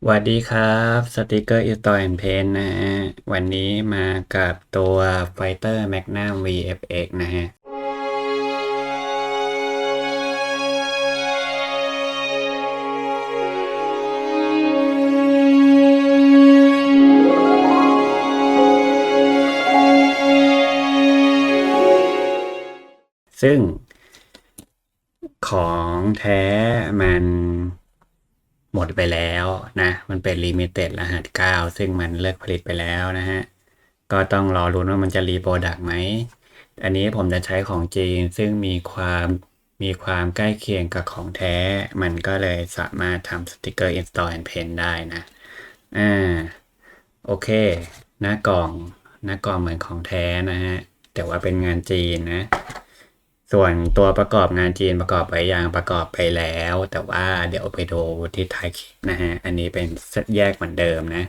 สวัสดีครับสติกเกอร์อิ s ตอ and Paint นะฮะ วันนี้มากับตัว Fighter Magnum VFX นะฮะซึ่งของแท้มัน หมดไปแล้วนะ มันเป็นลิมิเต็ดรหัส 9 ซึ่งมันเลิกผลิตไปแล้วนะฮะ ก็ต้องรอรุ้นว่ามันจะรีโปรดักต์ไหม อันนี้ผมจะใช้ของจีนซึ่งมีความมีความใกล้เคียงกับของแท้ มันก็เลยสามารถทำสติกเกอร์ install and paint ได้นะ อ่า โอเค หน้ากล่อง หน้ากล่องเหมือนของแท้นะฮะ แต่ว่าเป็นงานจีนนะ ส่วนตัวประกอบงานจีนประกอบไปยังประกอบไปแล้ว แต่ว่าเดี๋ยวไปดูที่ท้ายคลิปนะฮะ อันนี้เป็นแยกเหมือนเดิมนะ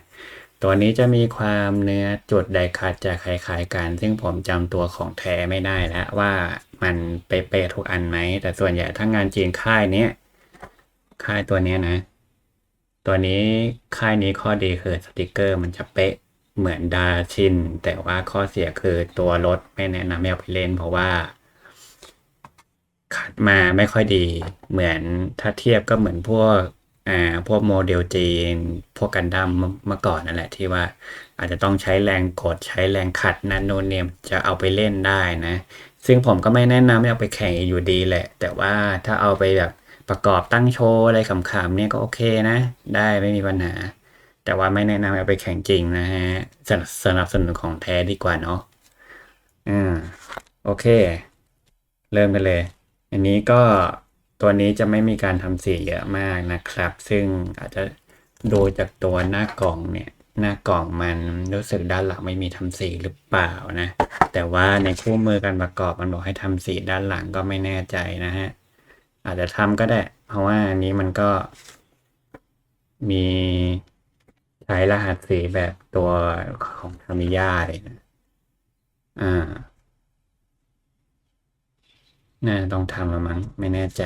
ตัวนี้จะมีความเนื้อจุดไดคัดจะคล้ายๆกัน ซึ่งผมจำตัวของแท้ไม่ได้แล้วว่ามันเป๊ะๆทุกอันไหม แต่ส่วนใหญ่ถ้างานจีนค่ายนี้ค่ายตัวนี้นะ ตัวนี้ค่ายนี้ข้อดีคือสติกเกอร์มันจะเป๊ะเหมือนดาชิน แต่ว่าข้อเสียคือตัวรถไม่แนะนำให้เอาไปเล่นเพราะว่า ขัดมาไม่ค่อยดี เหมือนถ้าเทียบก็เหมือนพวกอ่าพวกโมเดลจีน พวกกันดั้มเมื่อก่อนนั่นแหละที่ว่าอาจจะต้องใช้แรงกดใช้แรงขัดนั่นโนนเนี่ยจะเอาไปเล่นได้นะ ซึ่งผมก็ไม่แนะนำให้เอาไปแข่งอยู่ดีแหละ แต่ว่าถ้าเอาไปแบบประกอบตั้งโชว์อะไรขำๆเนี่ยก็โอเคนะ ได้ไม่มีปัญหา แต่ว่าไม่แนะนำเอาไปแข่งจริงนะฮะสนับสนับสนุนของแท้ดีกว่าเนาะอ่าโอเค เริ่มกันเลย อันนี้ก็ตัวนี้จะไม่มีการทำสีเยอะมากนะครับ ซึ่งอาจจะดูจากตัวหน้ากล่องเนี่ย หน้ากล่องมันรู้สึกด้านหลังไม่มีทำสีหรือเปล่านะ แต่ว่าในคู่มือการประกอบมันบอกให้ทำสีด้านหลังก็ไม่แน่ใจนะฮะ อาจจะทำก็ได้ เพราะว่าอันนี้มันก็ มีใช้รหัสสีแบบตัวของทามิยาเลยนะ อ่า น่าต้องทำละมั้งไม่แน่ใจ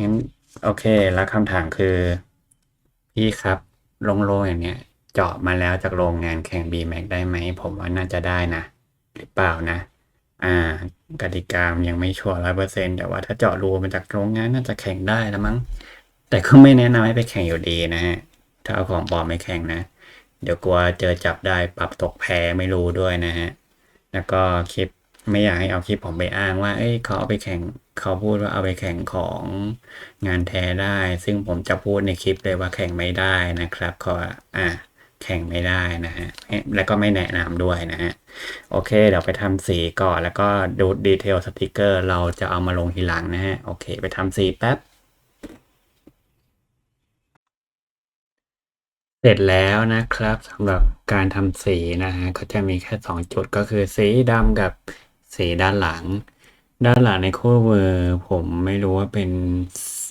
งั้นโอเค แล้วคำถามคือ พี่ครับล่งๆอย่างเนี้ย เจาะมาแล้วจากโรงงานแข่ง B-Max ได้ไหม ผมว่าน่าจะได้นะ หรือเปล่านะ อ่ากติกามนยังไม่ชัวร์ร้อยเปอร์เซ็นแต่ว่าถ้าเจาะรูมาจากโรงงานน่าจะแข่งได้ล้วมั้ง แต่ก็ไม่แนะนำให้ไปแข่งอยู่ดีนะฮะถ้าเอาของปลอมไปแข่งนะ เดี๋ยวกลัวเจอจับได้ปรับตกแพ้ไม่รู้ด้วยนะฮะ แล้วก็คลิป ไม่อยากให้เอาคลิปผมไปอ้างว่า เอ้ยเขาเอาไปแข่งเขาพูดว่าเอาไปแข่งของงานแท้ได้ ซึ่งผมจะพูดในคลิปเลยว่าแข่งไม่ได้นะครับขออะแข่งไม่ได้นะฮะ แล้วก็ไม่แนะนำด้วยนะฮะ โอเค เดี๋ยวไปทำสีก่อน แล้วก็ดูดีเทลสติกเกอร์ เราจะเอามาลงทีหลังนะฮะ โอเค ไปทำสีแป๊บ เสร็จแล้วนะครับสำหรับการทำสีนะฮะ ก็จะมีแค่สองจุดก็คือสีดำกับ สีด้านหลัง ด้านหลังในโคเวอร์ ผมไม่รู้ว่าเป็น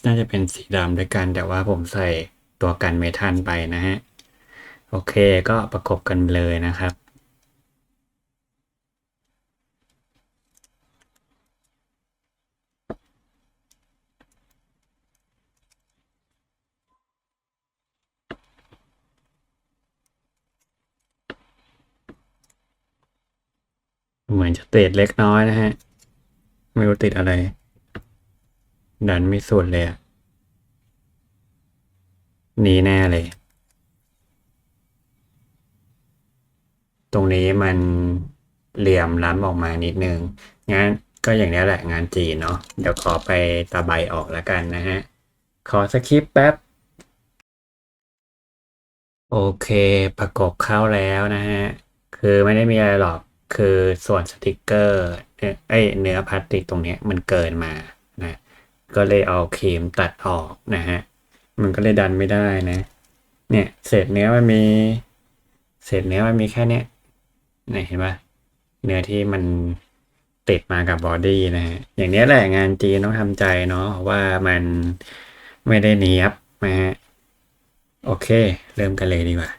น่าจะเป็นสีดำด้วยกัน แต่ว่าผมใส่ตัวกันเมทัลไปนะฮะ โอเคก็ประกบกันเลยนะครับ เหมือนจะติดเล็กน้อยนะฮะ ไม่รู้ติดอะไร ดันไม่สุดเลยหนีแน่เลย ตรงนี้มันเหลี่ยมล้ำออกมานิดนึง งั้นก็อย่างนี้แหละงานจีนเนาะ เดี๋ยวขอไปตาใบออกแล้วกันนะฮะ ขอสคริปแป๊บ โอเคประกบเข้าแล้วนะฮะ คือไม่ได้มีอะไรหรอก คือส่วนสติกเกอร์เอ้ยเนื้อพลาสติกตรงนี้มันเกินมานะก็เลยเอาครีมตัดออกนะฮะมันก็เลยดันไม่ได้นะ เนี่ยเศษเนื้อมันมีเศษเนื้อมันมีแค่เนี้ยนี่เห็นปะเนื้อที่มันติดมากับบอดี้นะฮะอย่างนี้แหละงานจีนต้องทำใจเนาะว่ามันไม่ได้เนียบนะฮะโอเค เริ่มกันเลยดีกว่า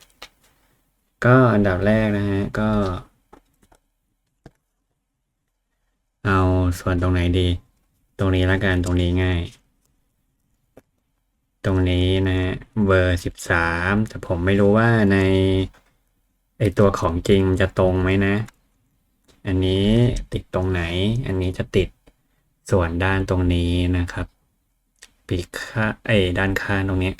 ก็อันดับแรกนะฮะ ก็ เอาส่วนตรงไหนดี ตรงนี้ละกันตรงนี้ง่าย ตรงนี้นะฮะเบอร์สิบสามแต่ผมไม่รู้ว่าในไอตัวของจริงมันจะตรงไหมนะ อันนี้ติดตรงไหน อันนี้จะติดส่วนด้านตรงนี้นะครับ ปีกข้าไอ้ด้านข้างตรงนี้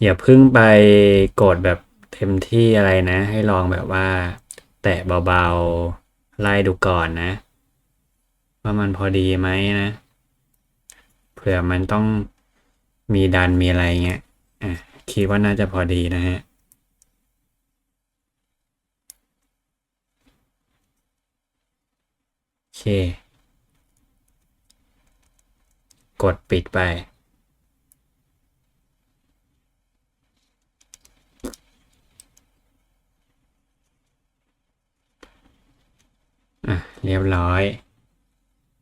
อย่าเพึ่งไปกดแบบ ต็มที่อะไรนะ ให้ลองแบบว่า แตะเบาๆ ไล่ดูก่อนนะ ว่ามันพอดีไหมนะ เผื่อมันต้องมีดันมีอะไรเงี้ยอะคิดว่าน่าจะพอดีนะฮะโอเค กดปิดไป อะ เรียบร้อย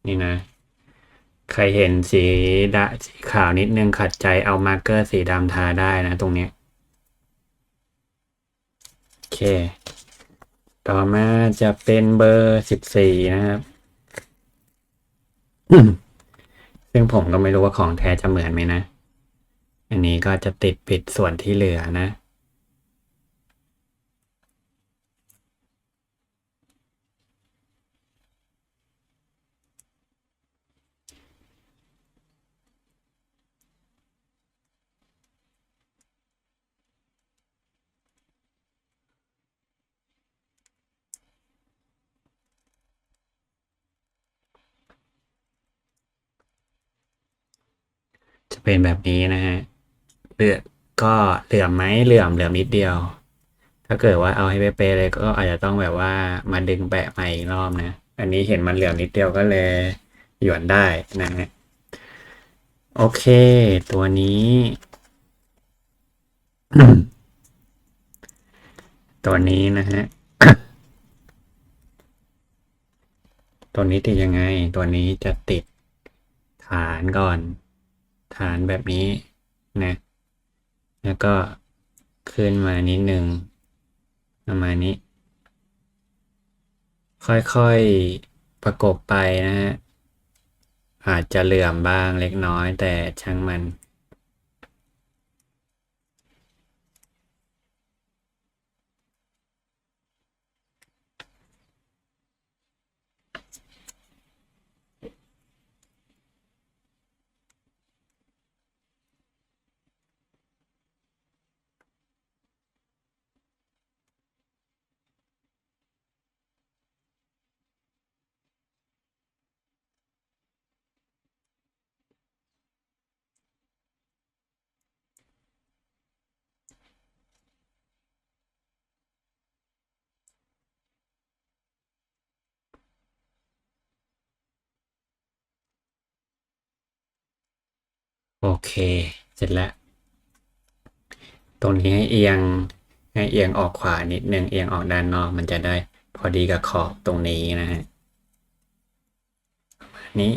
นี่นะ ใครเห็นสีดะสีขาวนิดนึงขัดใจเอามาร์เกอร์สีดำทาได้นะตรงเนี้ยโอเค ต่อมาจะเป็นเบอร์สิบสี่นะครับซึ่งผมก็ไม่รู้ว่าของแท้จะเหมือนไหมนะ อันนี้ก็จะติดปิดส่วนที่เหลือนะ จะเป็นแบบนี้นะฮะเหลือก็เหลื่อมไหมเหลื่อมเหลื่อมนิดเดียว ถ้าเกิดว่าเอาให้เป๊ะเลยก็อาจจะต้องแบบว่ามาดึงแปะใหม่อีกรอบนะ อันนี้เห็นมันเหลื่อมนิดเดียวก็เลยหยวนได้นะฮะโอเค ตัวนี้ตัวนี้นะฮะ ตัวนี้ติดยังไง ตัวนี้จะติดฐานก่อน ฐานแบบนี้นะ แล้วก็ขึ้นมานิดนึงประมาณนี้ ค่อยๆประกบไปนะฮะอาจจะเหลื่อมบ้างเล็กน้อยแต่ช่างมัน โอเค เสร็จแล้ว ตรงนี้ให้เอียงให้เอียงออกขวานิดนึงเอียงออกด้านนอกมันจะได้พอดีกับขอบตรงนี้นะฮะนี้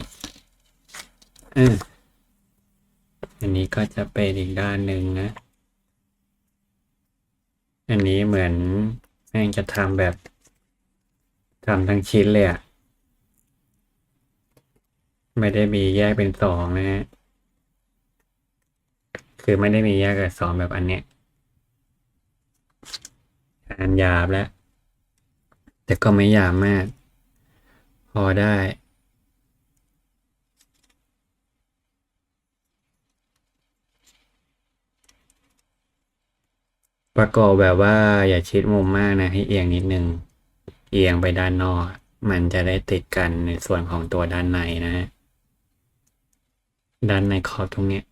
อืมอันนี้ก็จะเป็นอีกด้านหนึ่งนะ อันนี้เหมือนแม่งจะทำแบบทำทั้งชิ้นเลยอะไม่ได้มีแยกเป็นสองนะฮะ คือไม่ได้มีแยกกับสองแบบอันเนี้ยอันหยาบแล้ว แต่ก็ไม่หยาบมาก พอได้ ประกอบแบบว่าอย่าชิดมุมมากนะ ให้เอียงนิดนึง เอียงไปด้านนอก มันจะได้ติดกันในส่วนของตัวด้านในนะฮะด้านในขอบตรงเนี้ย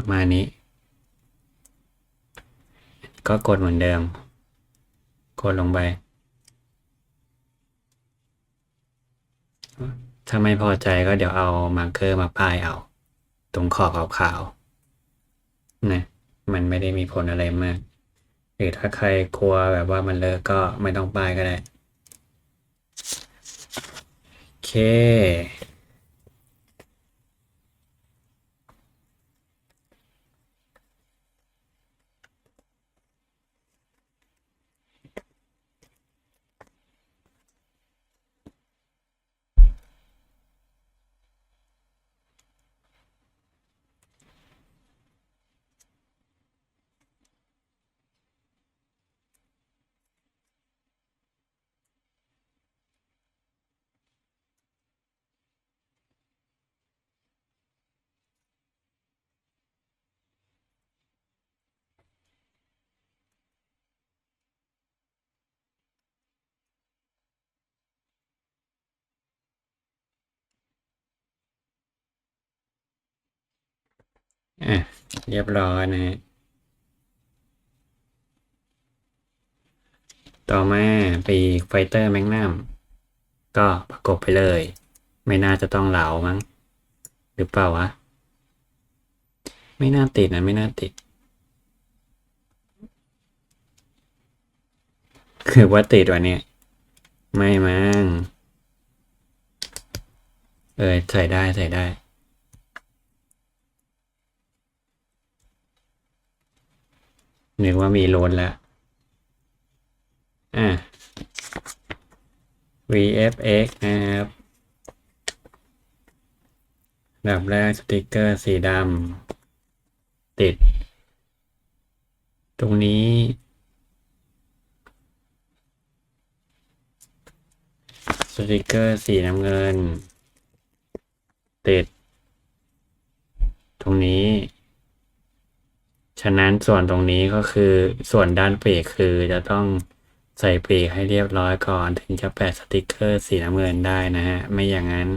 ประมาณนี้ ก็กดเหมือนเดิม กดลงไป ถ้าไม่พอใจก็เดี๋ยวเอามาร์กเกอร์มาป้ายเอา ตรงขอบขาวๆนะมันไม่ได้มีผลอะไรมาก หรือถ้าใครกลัวแบบว่ามันเลอะก็ไม่ต้องป้ายก็ได้โอเค อะเรียบร้อยนะฮะต่อมาปีกไฟเตอร์แมกนัมก็ประกบไปเลย ไม่น่าจะต้องเหลามั้ง หรือเปล่าวะ ไม่น่าติดนะไม่น่าติด คือว่าติดวะเนี่ย ไม่มั้งเออใส่ได้ใส่ได้ นึกว่ามีโลนแล้ว อะ VFX นะครับดับแรกสติกเกอร์สีดำติด ตรงนี้ สติกเกอร์สีน้ำเงิน ติด ตรงนี้ ฉะนั้นส่วนตรงนี้ก็คือส่วนด้านปีกคือจะต้องใส่ปีกให้เรียบร้อยก่อน ถึงจะแปะสติกเกอร์สีน้ำเงินได้นะฮะ ไม่อย่างนั้น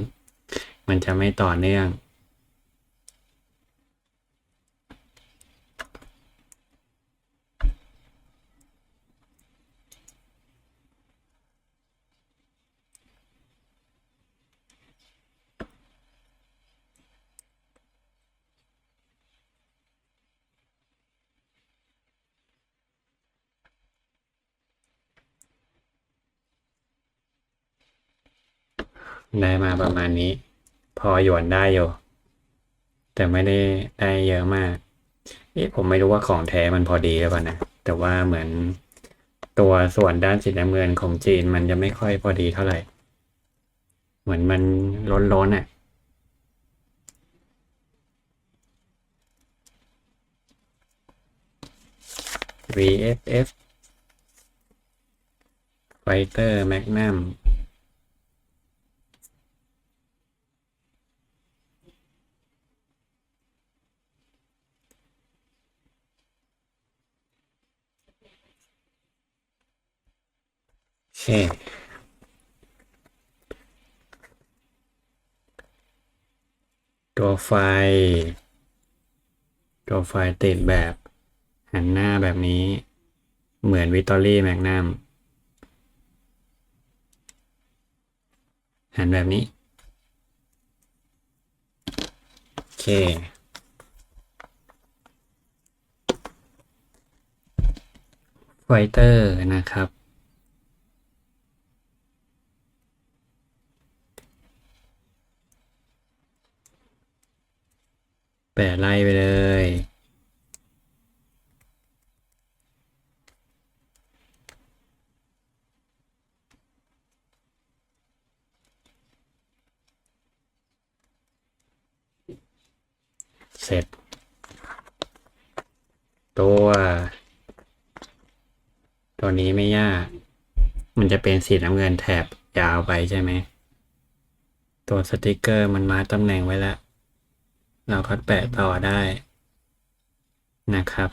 มันจะไม่ต่อเนื่อง ได้มาประมาณนี้ พอหยวนได้อยู่ แต่ไม่ได้ได้เยอะมากเอ๊ะผมไม่รู้ว่าของแท้มันพอดีหรือเปล่านะแต่ว่าเหมือนตัวส่วนด้านสีน้ำเงินของจีนมันจะไม่ค่อยพอดีเท่าไหร่ เหมือนมันล้นๆอะ VFF Fighter Magnum ตัวไฟ ตัวไฟติดแบบ หันหน้าแบบนี้ เหมือนวิตอรี่แมกนัมหันแบบนี้ โอเคไฟเตอร์นะครับ แปะไล่ไปเลย เสร็จ ตัว ตัวนี้ไม่ยาก มันจะเป็นสีน้ำเงินแถบยาวไปใช่ไหม ตัวสติกเกอร์มันมาตำแหน่งไว้แล้ว เราก็แปะต่อได้นะครับ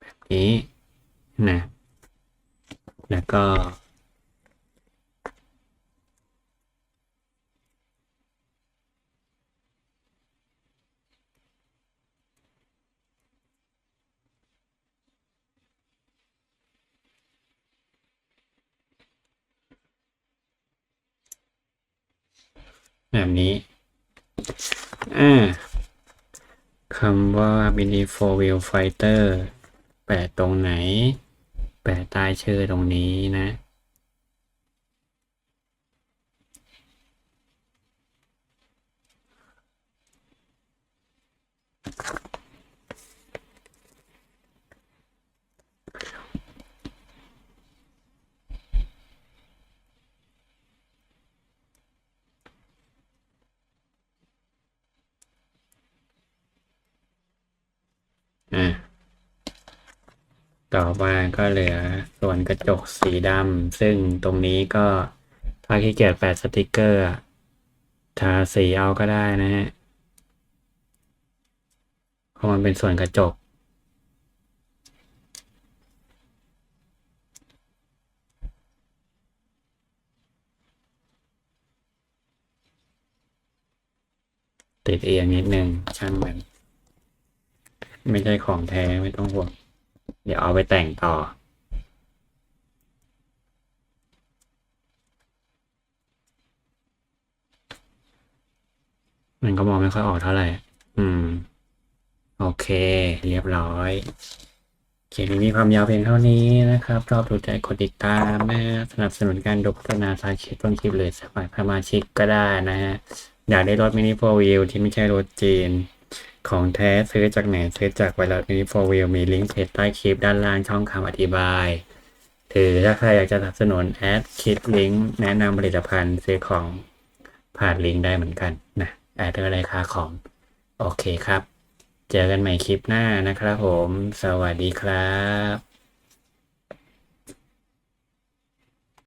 แบบนี้นะแล้วก็ แบบนี้ อ่าคำว่า mini four wheel fighter แปะตรงไหน แปะใต้ชื่อตรงนี้นะ อะ ต่อมาก็เหลือส่วนกระจกสีดำซึ่งตรงนี้ก็ถ้าขี้เกียจแปะสติกเกอร์ทาสีเอาก็ได้นะฮะขราะมันเป็นส่วนกระจก ติดเอียงนิดนึงช่างมัน ไม่ใช่ของแท้ไม่ต้องห่วง เดี๋ยวเอาไปแต่งต่อ มันก็มองไม่ค่อยออกเท่าไหร่ อืม โอเค เรียบร้อยคลิปนี้มีความยาวเพียงเท่านี้นะครับชอบถูกใจกดติดตามนะสนับสนุนการดูโฆษณาสายคลิปต้นคลิปหรือสมัครสมาชิกก็ได้นะฮะ อยากได้รถมินิโฟวิลที่ไม่ใช่รถจีน ของแท้ซื้อจากไหนซื้อจากไวรัสมินิโฟวิลมีลิงก์เพจใต้คลิปด้านล่างช่องคำอธิบายถือถ้าใครอยากจะสนับสนุนแอดคลิปลิงก์แนะนำผลิตภัณฑ์ซื้อของผ่านลิงก์ได้เหมือนกันนะแอดเดอร์ราคาของ โอเคครับ เจอกันใหม่คลิปหน้านะครับผม สวัสดีครับ